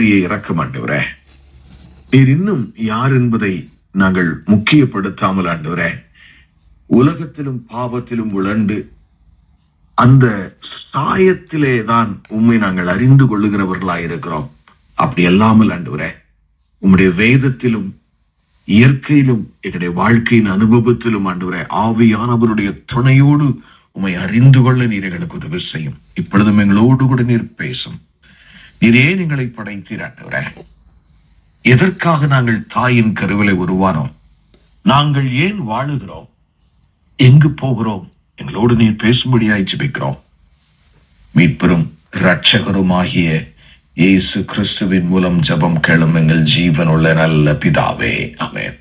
இரக்கம் பெரிய ஆண்டவரே நீர் இன்னும் யார் என்பதை நாங்கள் முக்கியப்படுத்தாமல் ஆண்டவரே. உலகத்திலும் பாவத்திலும் உழண்டு அந்த சாயத்திலே தான் உண்மை நாங்கள் அறிந்து கொள்ளுகிறவர்களாய் இருக்கிறோம். அப்படி அல்லாமல் ஆண்டவரே உம்முடைய வேதத்திலும் இயற்கையிலும் எங்களுடைய வாழ்க்கையின் அனுபவத்திலும் ஆண்டவரே ஆவியானவருடைய துணையோடு உம்மை அறிந்து கொள்ள நீர் எங்களுக்கு உதவி செய்யும். இப்பொழுதும் எங்களோடு கூட நீர் பேசும். இதே எங்களை படைத்தீர் ஆண்டவரே. எதற்காக நாங்கள் தாயின் கருவிலை உருவானோம்? நாங்கள் ஏன் வாழுகிறோம்? எங்கு போகிறோம்? எங்களோடு நீர் பேசும்படியாய் ஜெபிக்கிறோம். மீட்பெரும் இரட்சகருமாகிய இயேசு கிறிஸ்துவின் மூலம் ஜெபம் கேளும் எங்கள் ஜீவனுள்ள நல்ல பிதாவே. அமேன்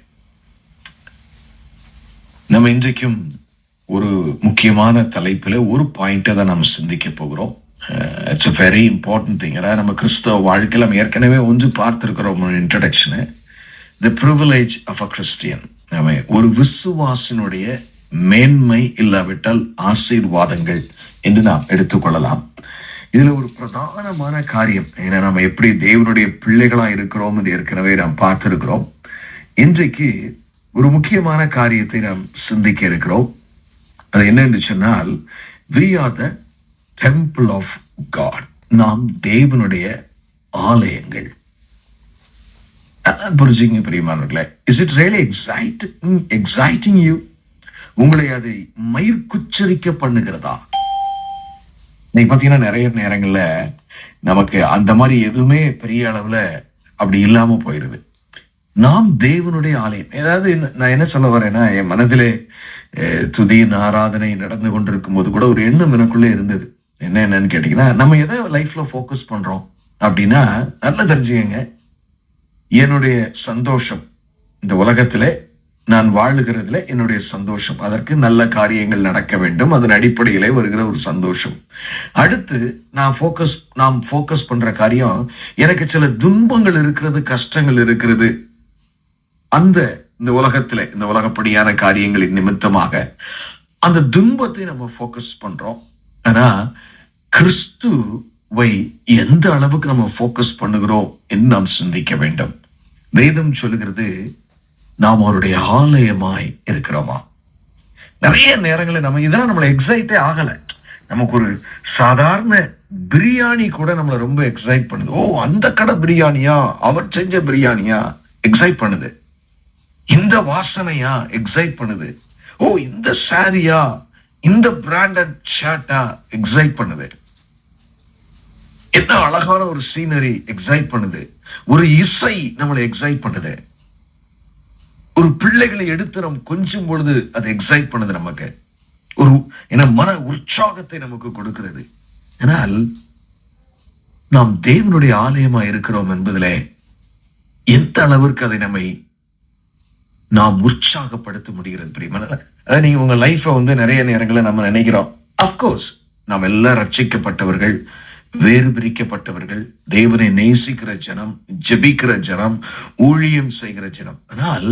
நம்ம இன்றைக்கும் ஒரு முக்கியமான தலைப்பில் ஒரு பாயிண்ட்டை தான் நாம் சிந்திக்க போகிறோம். It's a very important thing அதாவது நம்ம கிறிஸ்தவ வாழ்க்கையில் நம்ம ஏற்கனவே ஒன்று பார்த்திருக்கிறோம் introduction the privilege of a Christian நம்ம ஒரு விசுவாசினுடைய மேன்மை இல்லாவிட்டால் ஆசீர்வாதங்கள் என்று நாம் எடுத்துக்கொள்ளலாம். இதுல ஒரு பிரதானமான காரியம். ஏன்னா நம்ம எப்படி தேவனுடைய பிள்ளைகளா இருக்கிறோம் என்று ஏற்கனவே நாம் பார்த்திருக்கிறோம். இன்றைக்கு ஒரு முக்கியமான காரியத்தை நாம் சிந்திக்க இருக்கிறோம். அது என்னன்னு சொன்னால் we are the temple of God நாம் தேவனுடைய ஆலயங்கள். புரிஞ்சுங்க பிரியமானவர்களே. Is it really exciting exciting you உங்களை அதை மயிர்குச்சரிக்க பண்ணுகிறதா? நீங்க பாத்தீங்கன்னா நிறைய நேரங்கள்ல நமக்கு அந்த மாதிரி எதுவுமே பெரிய அளவுல அப்படி இல்லாம போயிருது. நாம் தேவனுடைய ஆலயம். ஏதாவது என்ன- நான் என்ன சொல்ல வரேன்னா என் மனதிலே அஹ், துதியின் ஆராதனை நடந்து கொண்டிருக்கும் போது கூட ஒரு எண்ணம் எனக்குள்ளே இருந்தது. என்ன என்னன்னு கேட்டீங்கன்னா நம்ம எதை லைஃப்ல ஃபோக்கஸ் பண்றோம் அப்படின்னா நல்லா தெரிஞ்சுக்கங்க என்னுடைய சந்தோஷம் இந்த உலகத்துல நான் வாழுகிறதுல என்னுடைய சந்தோஷம். அதற்கு நல்ல காரியங்கள் நடக்க வேண்டும். அதன் அடிப்படையிலே வருகிற ஒரு சந்தோஷம். அடுத்து நான் ஃபோக்கஸ் நாம் ஃபோக்கஸ் பண்ற காரியம் எனக்கு சில துன்பங்கள் இருக்கிறது கஷ்டங்கள் இருக்கிறது. அந்த இந்த உலகத்துல இந்த உலகப்படியான காரியங்களின் நிமித்தமாக அந்த துன்பத்தை நம்ம ஃபோக்கஸ் பண்றோம். ஆனா கிறிஸ்துவை எந்த அளவுக்கு நம்ம போக்கஸ் பண்ணுகிறோம் என்று நாம் சிந்திக்க வேண்டும். வேதம் சொல்லுகிறது நாம் அவருடைய ஆலயமாய் இருக்கிறோமா? நிறைய நேரங்களில் நம்ம இதெல்லாம் நம்மள எக்ஸைட்டே ஆகல. நமக்கு ஒரு சாதாரண பிரியாணி கூட நம்மள ரொம்ப எக்ஸைட் பண்ணுது. ஓ அந்த கடை பிரியாணியா? அவர் செஞ்ச பிரியாணியா? எக்ஸைட் பண்ணுது. இந்த வாசனையா? எக்ஸைட் பண்ணுது. ஓ இந்த சாரியா? இந்த பிராண்டட் ஷர்ட்டா எக்ஸைட் பண்ணுது. என்ன அழகான ஒரு சீனரி எக்ஸைட் பண்ணுது. ஒரு இசை நம்மளை எக்ஸைட் பண்ணுது. ஒரு பிள்ளைகளை எடுத்து நம்ம கொஞ்சம் பொழுது அது எக்ஸைட் பண்ணுது நமக்கு. ஒரு என்ன மன உற்சாகத்தை நமக்கு கொடுக்கிறது. ஆனால் நாம் தேவனுடைய ஆலயமா இருக்கிறோம் என்பதிலே எந்த அளவிற்கு அதை நம்மை நாம் உற்சாகப்படுத்த முடிகிறது பிரியமான. அதாவது நீங்க உங்க லைஃப்பை வந்து நிறைய நேரங்களை நம்ம நினைக்கிறோம். அப்கோர்ஸ் நாம் எல்லாம் ரட்சிக்கப்பட்டவர்கள் வேறு பிரிக்கப்பட்டவர்கள் தேவனை நேசிக்கிற ஜனம் ஜபிக்கிற ஜனம் ஊழியம் செய்கிற ஜனம். ஆனால்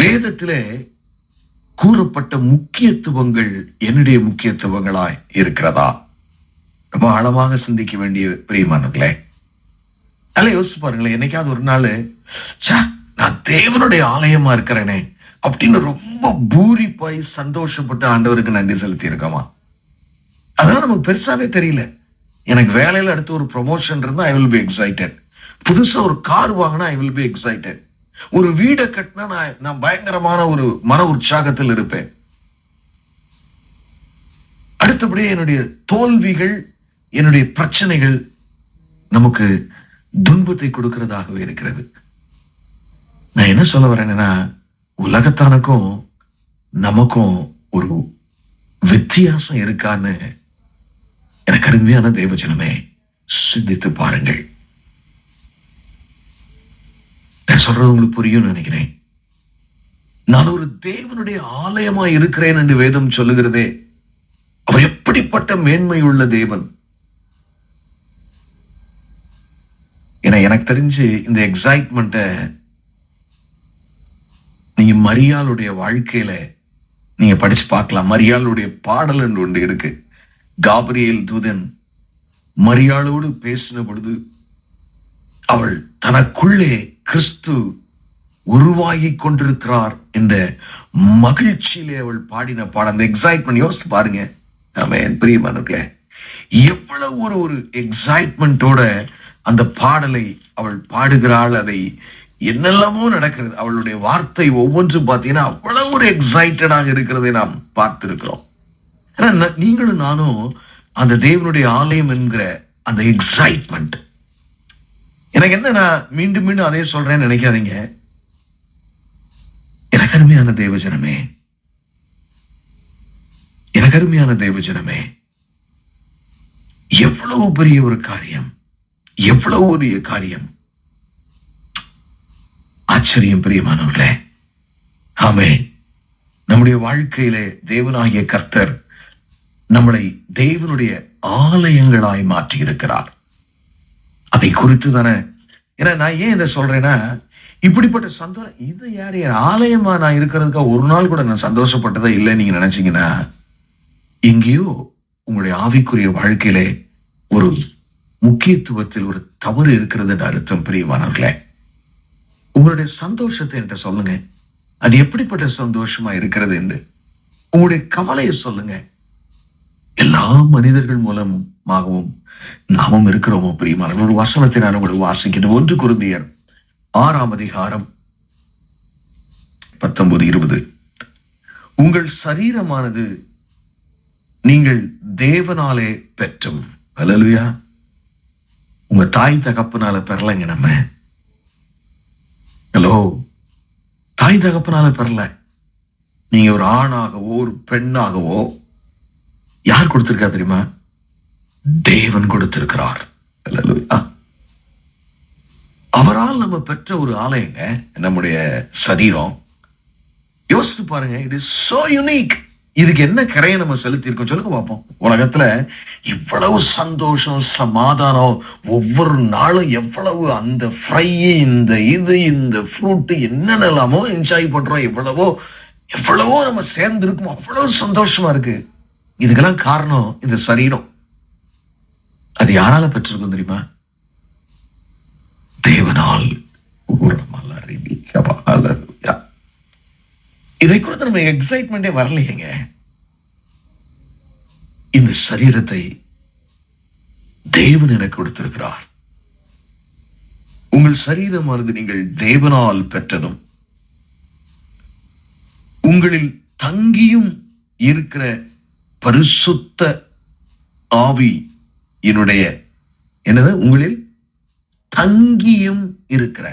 வேதத்திலே கூறப்பட்ட முக்கியத்துவங்கள் என்னுடைய முக்கியத்துவங்களாய் இருக்கிறதா? ரொம்ப ஆழமாக சிந்திக்க வேண்டிய பிரியமானங்களே அல்ல யோசிச்சு பாருங்களேன் என்னைக்காவது ஒரு நாள் நான் தேவனுடைய ஆலயமா இருக்கிறேனே அப்படின்னு ரொம்ப பூரிப்பாய் சந்தோஷப்பட்டு ஆண்டவருக்கு நன்றி செலுத்தி இருக்கோமா அதெல்லாம் நமக்கு பெருசாவே தெரியல. எனக்கு வேலையில அடுத்து ஒரு ப்ரொமோஷன் இருந்தா ஐ வில் பி எக்ஸைட்டட் புதுசா ஒரு கார் வாங்கினா ஐ வில் பி எக்ஸைட்டட் ஒரு வீடை கட்டினா நான் நான் பயங்கரமான ஒரு மன உற்சாகத்தில் இருப்பேன். அடுத்தபடியே என்னுடைய தோல்விகள் என்னுடைய பிரச்சனைகள் நமக்கு துன்பத்தை கொடுக்கிறதாகவே இருக்கிறது. நான் என்ன சொல்ல வரேன்னா உலகத்தானுக்கும் நமக்கும் ஒரு வித்தியாசம் இருக்கான்னு எனக்கு அருமையான தேவஜனமே சிந்தித்து பாருங்கள். நான் சொல்றது உங்களுக்கு புரியும் நினைக்கிறேன். நான் ஒரு தேவனுடைய ஆலயமா இருக்கிறேன் என்று வேதம் சொல்லுகிறதே அவர் எப்படிப்பட்ட மேன்மை உள்ள தேவன்? ஏன்னா எனக்கு தெரிஞ்சு இந்த எக்ஸைட்மெண்ட்டை நீங்க மரியாளுடைய வாழ்க்கையில நீங்க படிச்சு பார்க்கலாம். மரியாளுடைய பாடல் என்று ஒன்று இருக்கு. காபிரியல் தூதன் மரியாளோடு பேசின பொழுது அவள் தனக்குள்ளே கிறிஸ்து உருவாகி கொண்டிருக்கிறார் இந்த மகிழ்ச்சியிலே அவள் பாடின பாடம் அந்த எக்ஸைட்மெண்ட் யோசித்து பாருங்க. பிரியமான பிரியமானவர்களே எவ்வளவு ஒரு ஒரு எக்ஸைட்மெண்டோட அந்த பாடலை அவள் பாடுகிறாள் அதை என்னெல்லாமோ நடக்கிறது. அவளுடைய வார்த்தை ஒவ்வொன்றும் பார்த்தீங்கன்னா அவ்வளவு ஒரு எக்ஸைட்டடாக இருக்கிறதை நாம் பார்த்திருக்கிறோம். ஆனா, நீங்களும் நானும் அந்த தேவனுடைய ஆலயம் என்கிற அந்த எக்ஸைட்மெண்ட் எனக்கு என்ன நான் மீண்டும் மீண்டும் அதே சொல்றேன்னு நினைக்காதீங்க. எனக்கு அருமையான தேவஜனமே எனக்கு அருமையான தேவஜனமே எவ்வளவு பெரிய ஒரு காரியம். எவ்வளவு பெரிய காரியம். ஆச்சரியம் பிரியமானவர்களே. ஆமே நம்முடைய வாழ்க்கையிலே தேவனாகிய கர்த்தர் நம்மளை தேவனுடைய ஆலயங்களாய் மாற்றி இருக்கிறார் அதை குறித்து தானே ஏன்னா நான் ஏன் இதை சொல்றேன்னா இப்படிப்பட்ட சந்தோஷம் இது யார் யார் ஆலயமா நான் இருக்கிறதுக்காக ஒரு நாள் கூட நான் சந்தோஷப்பட்டதே இல்லை நீங்க நினைச்சீங்கன்னா எங்கேயோ உங்களுடைய ஆவிக்குரிய வாழ்க்கையிலே ஒரு முக்கியத்துவத்தில் ஒரு தவறு இருக்கிறது என்று அர்த்தம் பிரியமானவர்களே. உங்களுடைய சந்தோஷத்தை என்ற சொல்லுங்க. அது எப்படிப்பட்ட சந்தோஷமா இருக்கிறது என்று. உங்களுடைய கவலையை சொல்லுங்க. எல்லா மனிதர்கள் மூலமாகவும் நாமும் இருக்கிறோமோ பிரியமான ஒரு வசனத்தை நான் உங்களுக்கு வாசிக்கிறேன் ஒன்று குருந்தியர் ஆறாம் அதிகாரம் பத்தொன்பது இருபது. உங்கள் சரீரமானது நீங்கள் தேவனாலே பெற்றும். அல்லலுயா. உங்க தாய் தகப்பனால பெறலைங்க நம்ம. ஹலோ. தாய் தகப்பனால பெறல நீங்க ஒரு ஆணாகவோ ஒரு பெண்ணாகவோ யார் கொடுத்திருக்கா தெரியுமா? தேவன் கொடுத்திருக்கிறார். அவரால் நம்ம பெற்ற ஒரு ஆலயங்க நம்முடைய சரீரம். யோசித்து பாருங்க இது சோ யுனிக் இதுக்கு என்ன கரையை நம்ம செலுத்தி இருக்கோம் சொல்லுங்க பார்ப்போம். உலகத்துல இவ்வளவு சந்தோஷம் சமாதானம் ஒவ்வொரு நாளும் எவ்வளவு அந்த ஃப்ரை இந்த இது இந்த ஃப்ரூட் என்னென்னலாமோ என்ஜாய் பண்றோம் எவ்வளவோ எவ்வளவோ நம்ம சேர்ந்து இருக்கோம் அவ்வளவு சந்தோஷமா இருக்கு. இதுக்கெல்லாம் காரணம் இந்த சரீரம். அது யாரால பெற்றிருக்கும் தெரியுமா? தேவனால் ஊரமலரி இதை குறித்து நம்ம எக்ஸைட்மெண்டே வரலையேங்க. இந்த சரீரத்தை தேவன் எனக்கு கொடுத்திருக்கிறார். உங்கள் சரீரமானது நீங்கள் தேவனால் பெற்றதும் உங்களில் தங்கியும் இருக்கிற பரிசுத்த ஆவி என்னுடைய என்னது? உங்களில் தங்கியும் இருக்கிற.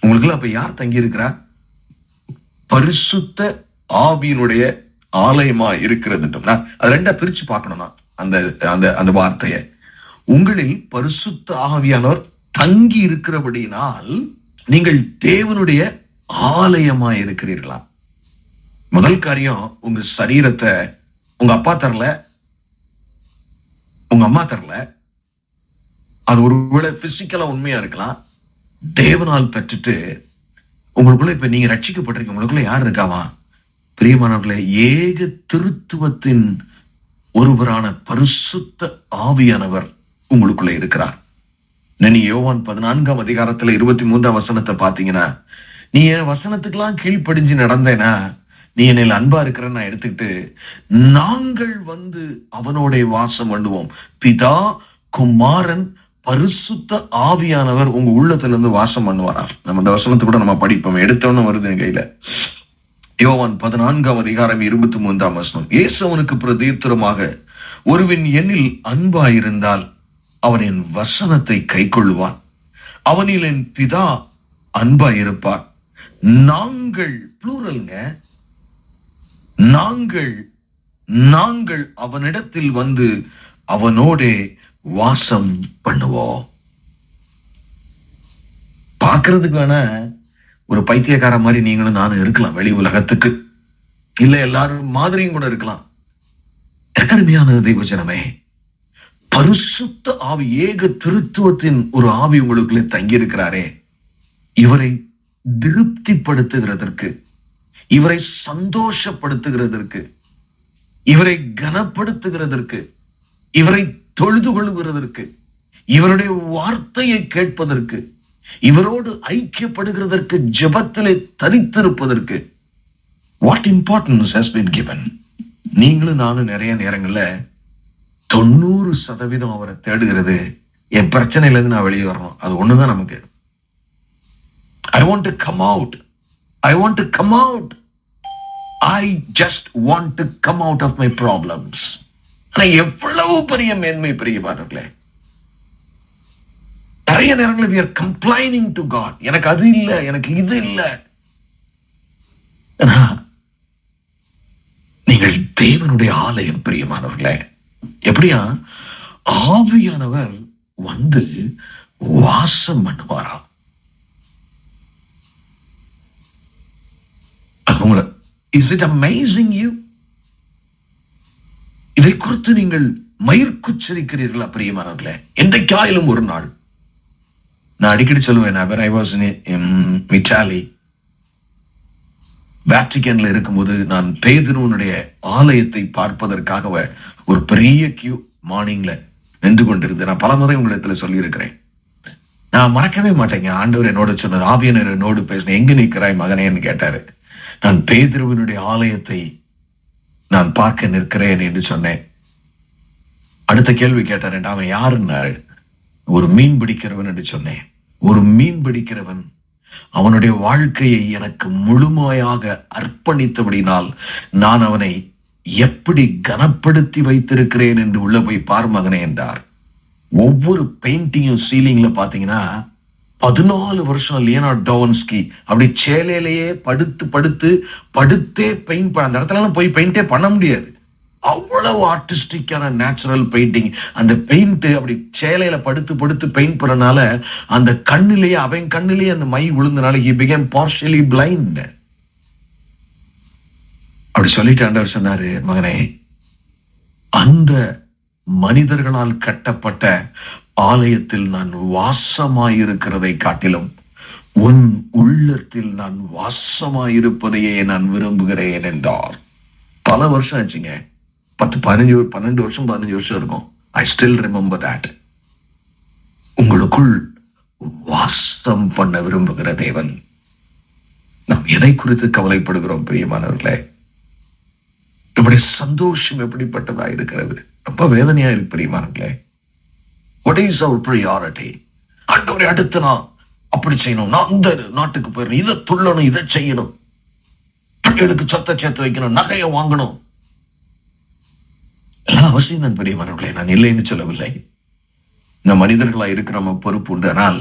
உங்களுக்கு அப்ப யார் தங்கி இருக்கிறார் பரிசுத்த ஆவியினுடைய ஆலயமா இருக்கிறதுட்டோம்னா அது ரெண்டா பிரிச்சு பார்க்கணும்னா அந்த அந்த அந்த வார்த்தையை. உங்களில் பரிசுத்த ஆவியானவர் தங்கி இருக்கிறபடியினால் நீங்கள் தேவனுடைய ஆலயமா இருக்கிறீர்களா? முதல் காரியம் உங்க சரீரத்தை உங்க அப்பா தரல உங்க அம்மா தரல அது ஒருவேளை பிசிக்கலா உண்மையா இருக்கலாம். தேவனால் பெற்றுட்டு உங்களுக்குள்ள இப்ப நீங்க ரட்சிக்கப்பட்டிருக்க உங்களுக்குள்ள யார் இருக்காவா? பிரியமானவர்களே ஏக திருத்துவத்தின் ஒருவரான பரிசுத்த ஆவியானவர் உங்களுக்குள்ள இருக்கிறார். நீ யோவான் பதினான்காம் அதிகாரத்துல இருபத்தி மூன்றாம் வசனத்தை பாத்தீங்கன்னா நீ என் வசனத்துக்கெல்லாம் கீழ்ப்படிஞ்சு நடந்தேனா? நீ என்னில் அன்பா இருக்கிற நான் எடுத்துக்கிட்டு நாங்கள் வந்து அவனோட வாசம் பண்ணுவோம். பிதா குமாரன் பரிசுத்த ஆவியானவர் உங்க உள்ளத்துல இருந்து வாசம் பண்ணுவாரா? நம்ம இந்த வசனத்தை கூட நம்ம படிப்போம். எடுத்தோன்னு வருது என் கையில. யோவான் பதினான்காம் அதிகாரம் இருபத்தி மூன்றாம் வசனம். இயேசு அவனுக்கு பிரதீர்த்தரமாக ஒருவன் எண்ணில் அன்பாயிருந்தால் அவன் என் வசனத்தை கை கொள்வான் அவனில் என் பிதா அன்பாயிருப்பார். நாங்கள் புளூரல்ங்க நாங்கள் நாங்கள் அவனிடத்தில் வந்து அவனோடே வாசம் பண்ணுவோம் பார்க்கறதுக்கு வேணா ஒரு பைத்தியக்கார மாதிரி நீங்களும் நானும் இருக்கலாம் வெளி உலகத்துக்கு. இல்ல எல்லாரும் மாதிரியும் கூட இருக்கலாம். அருமையான தெய்வஜனமே பரிசுத்த ஆவி ஏக திருத்துவத்தின் ஒரு ஆவி உங்களுக்குள்ளே தங்கி இருக்கிறாரே இவரை திருப்திப்படுத்துகிறதற்கு இவரை சந்தோஷப்படுத்துகிறதற்கு இவரை கனப்படுத்துகிறதற்கு இவரை தொழுது கொள்கிறதற்கு இவருடைய வார்த்தையை கேட்பதற்கு இவரோடு ஐக்கியப்படுகிறதற்கு ஜபத்திலே தரித்திருப்பதற்கு what importance has been given நீங்களும் நானும் நிறைய நேரங்கள்ல தொண்ணூறு சதவீதம் அவரை தேடுகிறது. என் பிரச்சனையில இருந்து நான் வெளியே வரணும். அது ஒண்ணுதான் நமக்கு. I want to come out I want to come out I just want to come out of my problems ஆனா எவ்வளவு பெரிய மேன்மை பிரியமானவர்களே நிறைய நேரங்களில் we are complaining to God எனக்கு அது இல்லை எனக்கு இது இல்லை. நீங்கள் தேவனுடைய ஆலயம் பிரியமானவர்களே. எப்படியா? ஆவியானவர் வந்து வாசம் பண்ணுவாராம் இஸ் இட் அமேசிங் யூ இதை குறித்து நீங்கள் மயிர்குச்சரிக்கிறீர்களா பிரியமானவர்களே? என்றைக்காயிலும் ஒரு நாள். நான் அடிக்கடி சொல்லுவேன் அவர் ஐ வாஸ் இட்டாலி வேட்டிகன்ல இருக்கும்போது நான் பேதுருவனுடைய ஆலயத்தை பார்ப்பதற்காக ஒரு பெரிய கியூ மார்னிங்ல நின்று கொண்டிருந்தேன். நான் பலமுறை உங்களிடத்துல சொல்லியிருக்கிறேன். நான் மறக்கவே மாட்டேங்க ஆண்டவர் என்னோட சொன்னார் ஆவியனர் என்னோடு பேசினேன் எங்க நிற்கிறாய் மகனேன்னு கேட்டாரு. நான் பேதுருவனுடைய ஆலயத்தை நான் பார்க்க நிற்கிறேன் என்று சொன்னேன். அடுத்த கேள்வி கேட்டார் அவன் யாருன்னாரு ஒரு மீன் பிடிக்கிறவன் என்று சொன்னேன். ஒரு மீன் பிடிக்கிறவன் அவனுடைய வாழ்க்கையை எனக்கு முழுமையாக அர்ப்பணித்தபடினால் நான் அவனை எப்படி கனப்படுத்தி வைத்திருக்கிறேன் என்று உள்ள போய் பார் மகனே என்றார். ஒவ்வொரு பெயிண்டிங்கும் சீலிங்ல பாத்தீங்கன்னா பதினாலு வருஷம் லியனார்ட் டோவன்ஸ்கி அப்படி சேலையிலேயே படுத்து படுத்து படுத்தே பெயிண்ட் அந்த இடத்துல எல்லாம் போய் பெயிண்டே பண்ண முடியாது. அவ்வளவு ஆர்டிஸ்டிக்கான நேச்சுரல் பெயிண்டிங் அந்த பெயிண்ட் அப்படி சேலையில படுத்து படுத்து பெயிண்ட் பண்ணனால அந்த கண்ணிலேயே அவன் கண்ணிலேயே அந்த மை விழுந்தனால ஹி பிகேம் பார்ஷியலி பிளைண்ட் அப்படி சொல்லிட்டு ஆண்டவர் சொன்னாரு மகனே அந்த மனிதர்களால் கட்டப்பட்ட ஆலயத்தில் நான் வாசமாயிருக்கிறதை காட்டிலும் உன் உள்ளத்தில் நான் வாசமாயிருப்பதையே நான் விரும்புகிறேன் என்றார். பல வருஷம் ஆச்சுங்க. பத்து பதினஞ்சு பன்னெண்டு வருஷம் பதினஞ்சு வருஷம் இருக்கும். ஐ ஸ்டில் ரிமெம்பர் தட் உங்களுக்குள் வாசம் பண்ண விரும்புகிற தேவன். நாம் எதை குறித்து கவலைப்படுகிறோம் பிரியமானவர்களே? நம்முடைய சந்தோஷம் எப்படிப்பட்டதா இருக்கிறது ரொம்ப வேதனையா இருக்கு பிரியமானவர்களே. வாட் இஸ் அவர் ப்ரியாரிட்டி ஆண்டவரை அடுத்து நான் அப்படி செய்யணும். நான் இந்த நாட்டுக்கு போயிடணும். இதை துள்ளணும் இதை செய்யணும். பிள்ளைகளுக்கு சொத்தை சேர்த்து வைக்கணும் நகையை வாங்கணும். எல்லாம் அவசியம் தான் பெரியவர்களே. நான் இல்லைன்னு சொல்லவில்லை. இந்த மனிதர்களா இருக்கிற நம்ம பொறுப்பு உண்டு. ஆனால்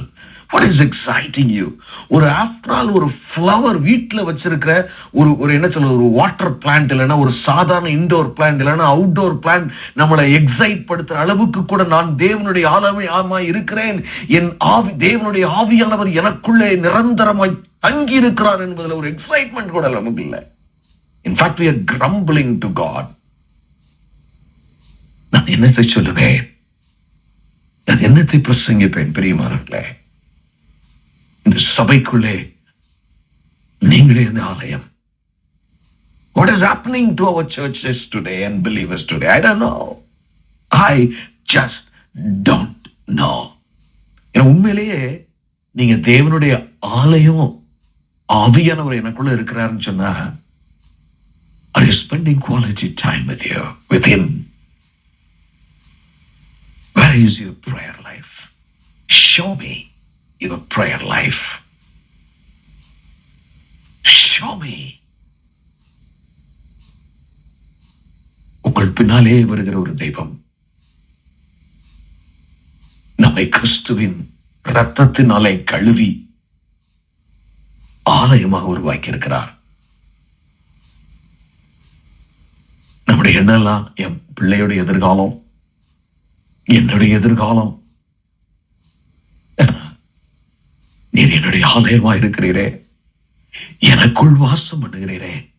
வாட் இஸ் எக்ஸைட்டிங் யூ ஒரு ஆஃப்டர் ஆல் ஒரு ஃப்ளவர் வீட்டில் வச்சிருக்கிற ஒரு ஒரு என்ன சொல்ல ஒரு வாட்டர் பிளான்ட் இல்லைன்னா ஒரு சாதாரண இன்டோர் பிளான்ட் இல்லைன்னா அவுட்டோர் பிளான்ட் நம்மளை எக்ஸைட் படுத்துற அளவுக்கு கூட நான் தேவனுடைய ஆளுமை ஆமா இருக்கிறேன். என் ஆவி தேவனுடைய ஆவியானவர் எனக்குள்ளே நிரந்தரமாய் தங்கி இருக்கிறார் என்பதில் ஒரு எக்ஸைட்மெண்ட் கூட நமக்கு இல்லை. In fact we are grumbling to God நான் என்னத்தை சொல்லுவேன்? நான் என்னத்தை பிரசங்கிப்பேன் பெரியமானவர்களே இந்த சபைக்குள்ளே நீங்களே இந்த ஆலயம் What is happening to our churches today and believers today? I don't know. I just don't know. ஏன்னா உண்மையிலேயே நீங்க தேவனுடைய ஆலயம் ஆவியானவர் எனக்குள்ள இருக்கிறாருன்னு சொன்னா Are you spending quality time with you, with him? Where is your prayer life? Show me your prayer life. Show me. உங்கள் பின்னாலே வருகிற ஒரு தெய்வம் நம்மை கிறிஸ்துவின் ரத்தத்தினாலே கழுவி ஆலயமாக உருவாக்கி இருக்கிறார் நம்முடைய எண்ணெல்லாம் என் பிள்ளையுடைய எதிர்காலம் என்னுடைய எதிர்காலம். நீர் என்னுடைய ஆலயமா இருக்கிறீரே. எனக்குள் வாசம் பண்ணுகிறீரே.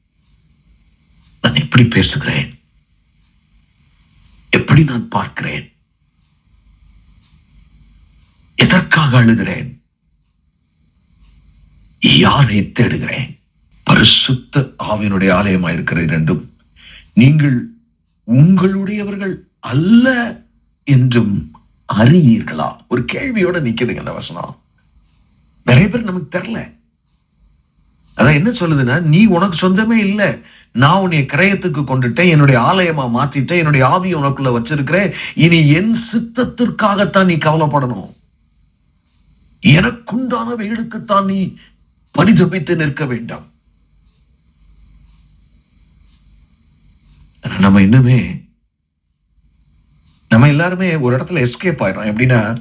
நான் எப்படி பேசுகிறேன்? எப்படி நான் பார்க்கிறேன்? எதற்காக அழுகிறேன்? யாரை தேடுகிறேன்? பரிசுத்த ஆவினுடைய ஆலயமா இருக்கிற என்றும் நீங்கள் உங்களுடையவர்கள் அல்ல என்றும் அறியீர்களா ஒரு கேள்வியோட நிக்குதுங்க அந்த வசனம். நிறைய பேர் நமக்கு தெரியல அதான் என்ன சொல்லுதுன்னா நீ உனக்கு சொந்தமே இல்ல. நான் உன்னை கிரயத்துக்கு கொண்டுட்டேன் என்னுடைய ஆலயமா மாத்திட்டேன் என்னுடைய ஆவியை உனக்குள்ள வச்சிருக்கிறேன். இனி என் சித்தத்திற்காகத்தான் நீ கவலைப்படணும். எனக்குண்டானவைகளுக்குத்தான் நீ பரிதபித்து நிற்க வேண்டாம். நம்ம இன்னுமே நம்ம எல்லாருமே ஒரு இடத்துல எஸ்கேப் ஆயிடும் எப்படின்னா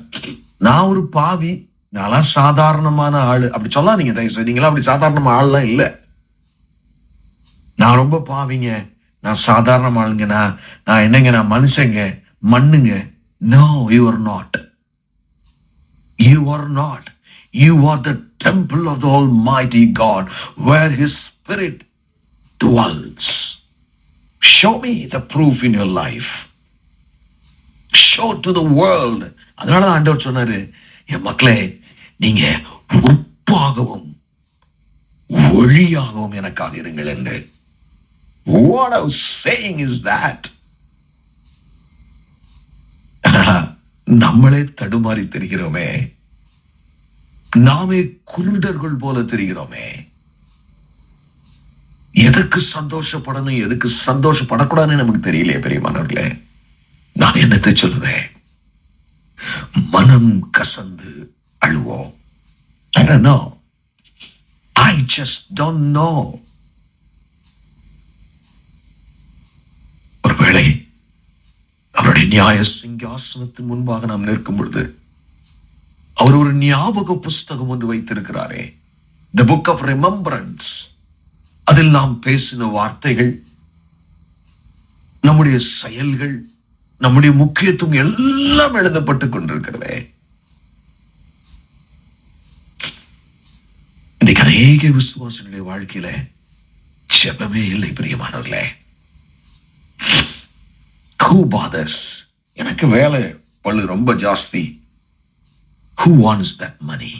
நான் ஒரு பாவி நான்லாம் சாதாரணமான ஆளு. அப்படி சொல்லாதீங்க தயவு நீங்களாம் அப்படி சாதாரணமான ஆள்லாம் இல்ல. நான் ரொம்ப பாவிங்க. நான் சாதாரண ஆளுங்க. நான் நான் என்னங்க நான் மனுஷங்க. மண்ணுங்க. No you are not you are not you are the temple of the almighty God where his spirit dwells show me the proof in your life show to the world அதனால ஆண்டவர் சொன்னாரு என் மக்களே நீங்க உப்பாகவும் ஒளியாகவும் எனக்காக இருங்கள் என்று. What I was saying is that நம்மளே தடுமாறி தெரிகிறோமே. நாமே குருடர்கள் போல தெரிகிறோமே. எதுக்கு சந்தோஷப்படணும் எதுக்கு சந்தோஷப்படக்கூடாதுன்னு நமக்கு தெரியலையே பெரியமானவர்களே. நான் என்ன சொல்லுவேன் மனம் கசந்து அழுவோம் I don't know. I just don't know. ஒருவேளை அவருடைய நியாய சிங்காசனத்தின் முன்பாக நாம் நிற்கும் பொழுது அவர் ஒரு ஞாபக புஸ்தகம் ஒன்று வைத்திருக்கிறாரே த புக் ஆஃப் ரிமம்பரன்ஸ் அதில் நாம் பேசின வார்த்தைகள் நம்முடைய செயல்கள் நம்முடைய முக்கியத்துவம் எல்லாம் எழுதப்பட்டுக் கொண்டிருக்கிறதே இன்னைக்கு அநேக விசுவாசனுடைய வாழ்க்கையில ஜெபமே இல்லை பிரியமானவர்களே. ஹூ பாதர்ஸ் எனக்கு வேலை பள்ளு ரொம்ப ஜாஸ்தி. ஹூ வான்ஸ் த மணி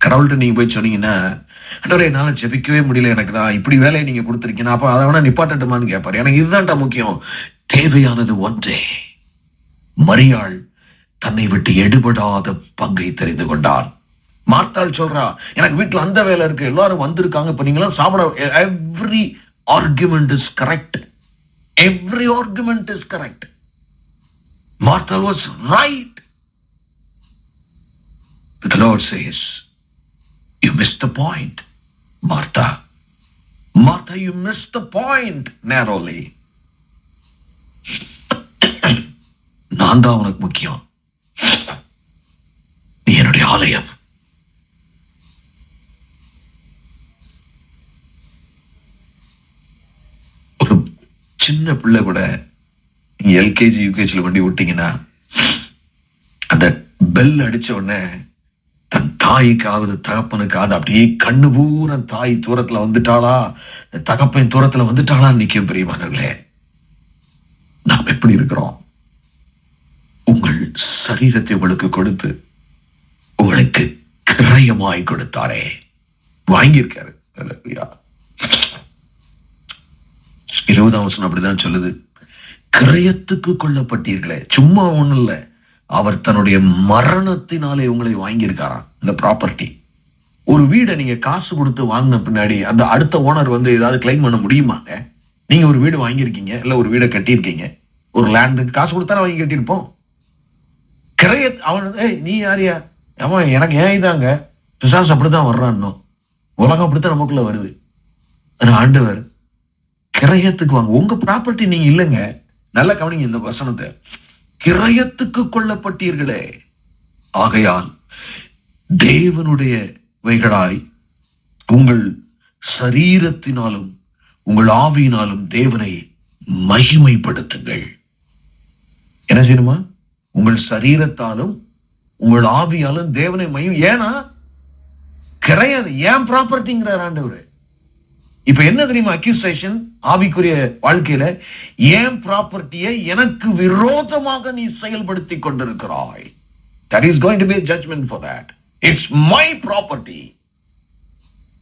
கடவுள்கிட்ட நீங்க போய் சொன்னீங்கன்னா அண்டவரே என்னால ஜெபிக்கவே முடியல எனக்கு தான் இப்படி வேலையை நீங்க கொடுத்துருக்கீங்க அப்ப அதை வேணா நிப்பாட்டட்டுமான்னு கேட்பாரு எனக்கு இதுதான்டா முக்கியம். தேவையானது ஒன்றே மரியாள் தன்னை விட்டு எடுபடாத பங்கை தெரிந்து கொண்டார் மார்த்தாள் சொல்றா எனக்கு வீட்டுல அந்த வேலை இருக்கு எல்லாரும் வந்திருக்காங்க இப்ப நீங்களும் சாப்பிட every argument is correct every argument is correct Marthal was right The Lord says, You missed the point, Martha. Martha, you missed the point narrowly. நான் தான் உனக்கு முக்கியம். நீ என்னுடைய ஆலயம் ஒரு சின்ன பிள்ளை கூட நீங்க எல்கேஜி யூகேஜியில் வண்டி விட்டீங்கன்னா அந்த பெல் அடிச்ச உடனே தன் தாய்க்காவது தகப்பனுக்காவது அப்படியே கண்ணு பூரா தாய் தூரத்துல வந்துட்டாளா? தகப்பன் தூரத்துல வந்துட்டாளா நிற்கும் பெரியமானவர்களே நாம் எப்படி இருக்கிறோம்? உங்கள் சரீரத்தை உங்களுக்கு கொடுத்து உங்களுக்கு கிரயமாய் கொடுத்தாரே. வாங்கியிருக்காரு இருபதாம் வசனம் அப்படிதான் சொல்லுது. கிரயத்துக்கு கொல்லப்பட்டீர்களே. சும்மா ஒண்ணும் இல்ல. அவர் தன்னுடைய மரணத்தினாலே உங்களை வாங்கியிருக்காராம். இந்த ப்ராப்பர்ட்டி ஒரு வீடை நீங்க காசு கொடுத்து வாங்கின பின்னாடி அந்த அடுத்த ஓனர் வந்து ஏதாவது கிளைம் பண்ண முடியுமாங்க? நீங்க ஒரு வீடு வாங்கியிருக்கீங்க இல்ல ஒரு வீடை கட்டியிருக்கீங்க. ஒரு லேண்டுக்கு காசு கொடுத்தாலும் வாங்கி கட்டியிருப்போம். கிரைய அவன் ஏய் நீ யாரியா அவன் எனக்கு ஏன் இதாங்க? பிசாஸ் அப்படித்தான் வர்றான் இன்னும். உலகம் அப்படித்தான் நமக்குள்ள வருது. ஆண்டவர். கிரயத்துக்கு வாங்க. உங்க ப்ராப்பர்ட்டி நீங்க இல்லைங்க. நல்லா கவனிங்க இந்த வசனத்தை. கிரயத்துக்கு கொல்லப்பட்டீர்களே. ஆகையால் தேவனுடைய வைகளாய் உங்கள் சரீரத்தினாலும் உங்கள் ஆவியினாலும் தேவனை மகிமைப்படுத்துங்கள். என்ன செய்யணுமா? உங்கள் சரீரத்தாலும் உங்கள் ஆவியாலும் தேவனை மகிமை ஏன்னா கிரையாது ஏன் ப்ராப்பர்ட்டிங்கிறார் ஆண்டவர். இப்ப என்ன தெரியுமா அக்யூசேஷன் ஆவிக்குரிய வாழ்க்கையில ஏன் ப்ராப்பர்ட்டியை எனக்கு விரோதமாக நீ செயல்படுத்தி கொண்டிருக்கிறாய்? That is going to be judgement for that it's my property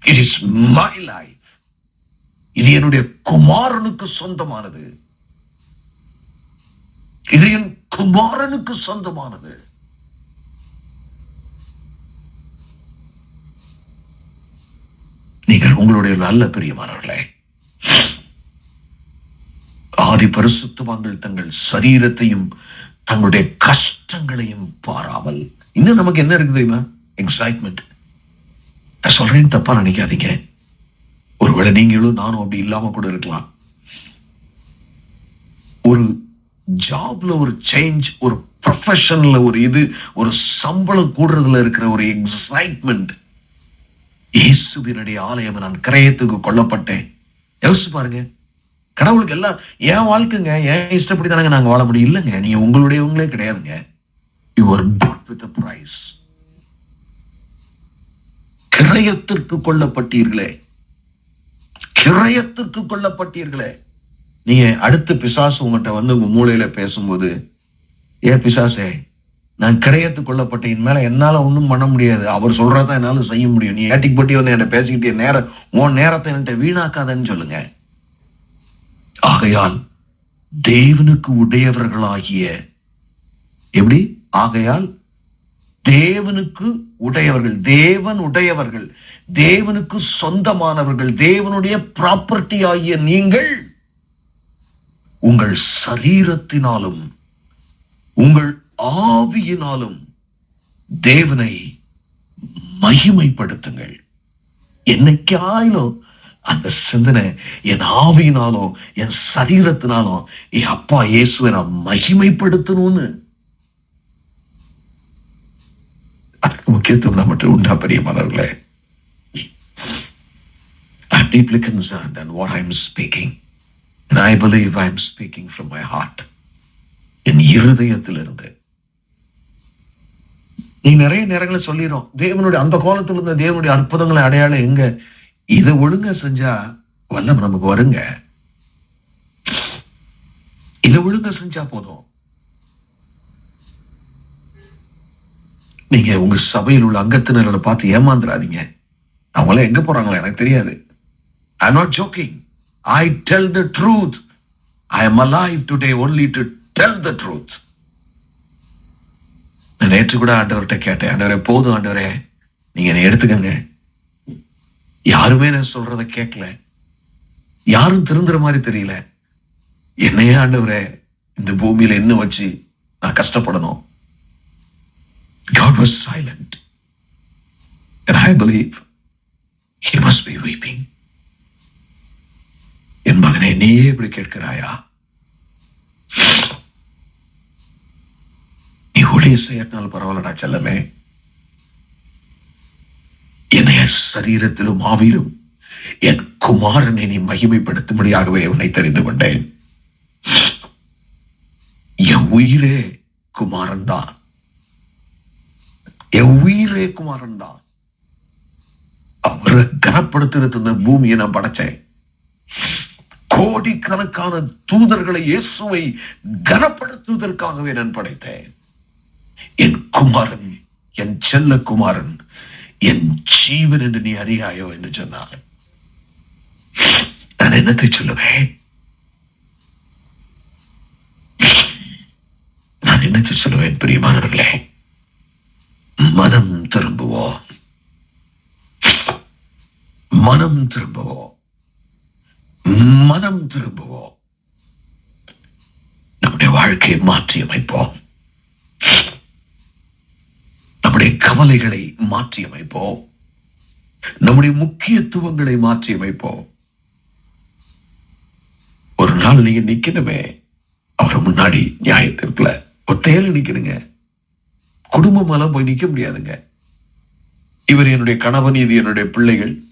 it is my life இது என்னுடைய குமாரனுக்கு சொந்தமானது. இது என் குமாரனுக்கு சொந்தமானது. நீங்கள் உங்களுடைய நல்ல பிரியமானவர்களே ஆதி பரிசுத்தவான்கள் தங்கள் சரீரத்தையும் தங்களுடைய கஷ்டங்களையும் பாராமல் இன்னும் நமக்கு என்ன இருக்குது தெரியுமா? எக்ஸைட்மெண்ட் நான் சொல்றேன் தப்பா நினைக்காதீங்க. ஒருவேளை நீங்களும் நானும் அப்படி இல்லாம கூட இருக்கலாம். ஒரு ஜாப்ல ஒரு சேஞ்ச் ஒரு ப்ரொஃபஷன்ல ஒரு இது ஒரு சம்பளம் கூடுறதுல இருக்கிற ஒரு எக்ஸைட்மெண்ட் இயேசுவினுடைய ஆலயம் நான் கிரயத்துக்கு கொல்லப்பட்டேன். யோசிச்சு பாருங்க. கடவுளுக்கு எல்லாம் என் வாழ்க்கைங்க என் இஷ்டப்படி தானங்க நாங்க வாழ முடியும். இல்லைங்க நீங்க உங்களுடையவங்களே கிடையாதுங்க. You are bought with price கிரயத்திற்கு கொல்லப்பட்டீர்களே. கிரயத்திற்கு கொல்லப்பட்டீர்களே. நீங்க அடுத்த பிசாசு உங்ககிட்ட வந்து உங்க மூளையில பேசும்போது ஏ பிசாசே நான் கிடையத்து கொல்லப்பட்ட என் மேல என்னால ஒன்றும் பண்ண முடியாது. அவர் சொல்றதான் என்னால செய்ய முடியும். நீ ஏட்டிக்கு பட்டி வந்து என்கிட்ட பேசிக்கிட்டே நேரம் உன் நேரத்தை என்கிட்ட வீணாக்காதன்னு சொல்லுங்க. ஆகையால் தேவனுக்கு உடையவர்களாகிய எப்படி? ஆகையால் தேவனுக்கு உடையவர்கள் தேவன் உடையவர்கள் தேவனுக்கு சொந்தமானவர்கள் தேவனுடைய ப்ராப்பர்ட்டி ஆகிய நீங்கள் உங்கள் சரீரத்தினாலும் உங்கள் ஆவியினாலும் தேவனை மகிமைப்படுத்துங்கள் என்னைக்காயிலும் அந்த சிந்தனை என் ஆவியினாலும் என் சரீரத்தினாலும் என் அப்பா இயேசுவை நான் மகிமைப்படுத்தணும்னு அதுக்கு முக்கியத்துவம் தான் மட்டும் உண்டா பெரிய மலர்களே I'm deeply concerned and what I'm speaking. And I believe I'm speaking from my heart. என் இருதயத்திலிருந்து நீ நிறைய நேரங்களை சொல்லிடும் தேவனுடைய அந்த கோலத்துல இருந்த தேவனுடைய அற்புதங்களை அடையாளம் எங்க? இதை ஒழுங்கா செஞ்சா வல்லம் நமக்கு வருங்க. இதை ஒழுங்கா செஞ்சா போதும். நீங்க உங்க சபையில் உள்ள அங்கத்தினர்களை பார்த்து ஏமாந்துடாதீங்க அவங்களாம் எங்க போறாங்களோ எனக்கு தெரியாது. I not joking I tell the truth I am alive today only to tell the truth நான் நேற்று கூட ஆண்டவர்கிட்ட கேட்டேன். ஆண்டவரே போதும் ஆண்டவரே. நீங்க என்னை எடுத்துக்கங்க. யாருமே நான் சொல்றத கேட்கல. யாரும் திருந்துற மாதிரி தெரியல. என்னையே ஆண்டவரே இந்த பூமியில என்ன வச்சு நான் கஷ்டப்படணும். God was silent. And I believe he must be weeping. என் மகனை நீயே இப்படி கேட்கிறாயா? நீ ஊழிய பரவாயில்லடா செல்லமே. என்னைய சரீரத்திலும் ஆவியிலும் என் குமாரனை நீ மகிமைப்படுத்தும்படியாகவே உன்னை தெரிந்து கொண்டேன். என் உயிரே குமாரன் தான் என் உயிரே குமாரன் தான் அவரை கனப்படுத்துறது இந்த பூமியை நான் படைச்சேன். கோடிக்கணக்கான தூதர்களை இயேசுவை கனப்படுத்துவதற்காகவே நான் படைத்தேன். என் குமாரன் என் செல்ல குமாரன் என் ஜீவன் என்று நீ அறியாயோ என்று சொன்னார். நான் என்னத்தை சொல்லுவேன்? நான் என்னத்தை சொல்லுவேன் பிரியமானவர்களே? மனம் திரும்புவோம். மனம் திரும்புவோம். மனம் திரும்புவோம். நம்முடைய வாழ்க்கையை மாற்றி அமைப்போம். நம்முடைய கவலைகளை மாற்றி அமைப்போம். நம்முடைய முக்கியத்துவங்களை மாற்றி அமைப்போம். ஒரு நாள் நீங்க நிக்கணுமே அவர் முன்னாடி நியாயத்திற்குல ஒத்தையில நிக்கணுங்க. குடும்பம் எல்லாம் போய் நிக்க முடியாதுங்க. இவர் என்னுடைய கணவன் இது என்னுடைய பிள்ளைகள்.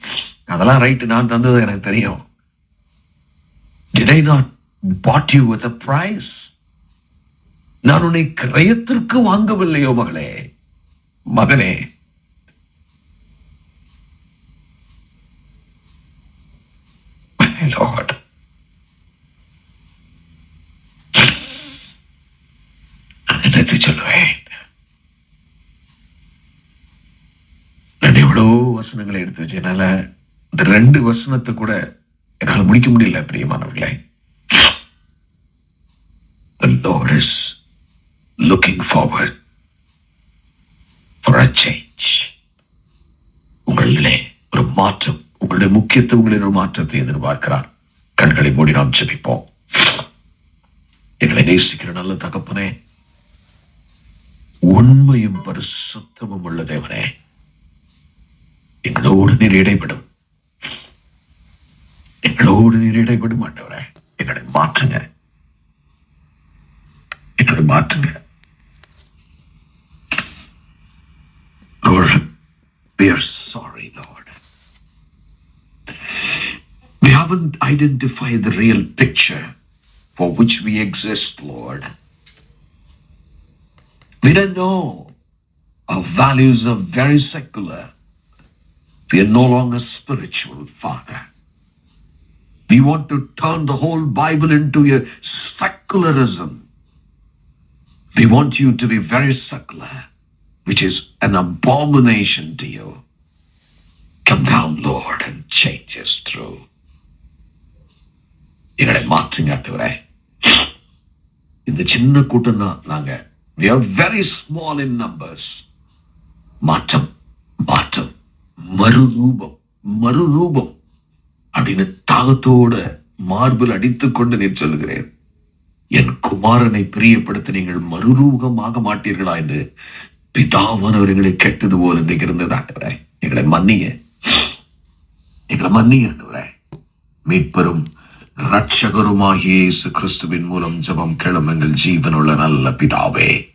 அதெல்லாம் ரைட்டு நான் தந்தது எனக்கு தெரியும். Did I not bought you with a price? நான் உன்னை கிரயத்திற்கு வாங்கவில்லையோ மகளே. மகனே. Lord. என்னத்தை சொல்லுவேன். நான் எவ்வளவு வசனங்களை எடுத்து வச்சதுனால இந்த ரெண்டு வசனத்தை கூட என்னால் முடிக்க முடியல பிரியமானவர்களே. The Lord is looking forward. For change உங்களிலே ஒரு மாற்றம் உங்களுடைய முக்கியத்துவங்களில் ஒரு மாற்றத்தை எதிர்பார்க்கிறார். கண்களை மூடி நாம் ஜெபிப்போம். எங்களை நேசிக்கிற நல்ல தகப்பனே உண்மையும் பரிசுத்தமும் உள்ள தேவனே எங்களோடு நீர் இடைப்படும் எங்களோடு நீர் இடைப்படும் ஆண்டவரே எங்களை மாற்றுங்க. எங்களை மாற்றுங்க. We are sorry, Lord. We haven't identified the real picture for which we exist, Lord. We don't know. Our values are very secular. We are no longer spiritual, Father. We want to turn the whole Bible into a secularism. We want you to be very secular, which is an abomination to you. Come down, Lord, and change us through. எங்களை மாற்றுங்க ஆண்டவரே இந்த சின்ன கூட்டம் தான் நாங்க we are very small in numbers மாற்றம் மாற்றம் மறுரூபம் மறுரூபம் அப்படின்னு தாகத்தோட மார்பில் அடித்துக் கொண்டு நீர் சொல்லுகிறேன் என் குமாரனை பிரியப்படுத்த நீங்கள் மறுரூபமாக மாட்டீர்களா என்று பிதாவானவர் எங்களை கெட்டது போல இன்றைக்கு இருந்தது எங்களை மன்னிங்க. எங்களை மன்னிங்க ஆண்டவரே. ரட்சகருமாகிய இயேசு கிறிஸ்துவின் மூலம் ஜபம் கேளும் எங்கள் ஜீவனுள்ள நல்ல பிதாவே.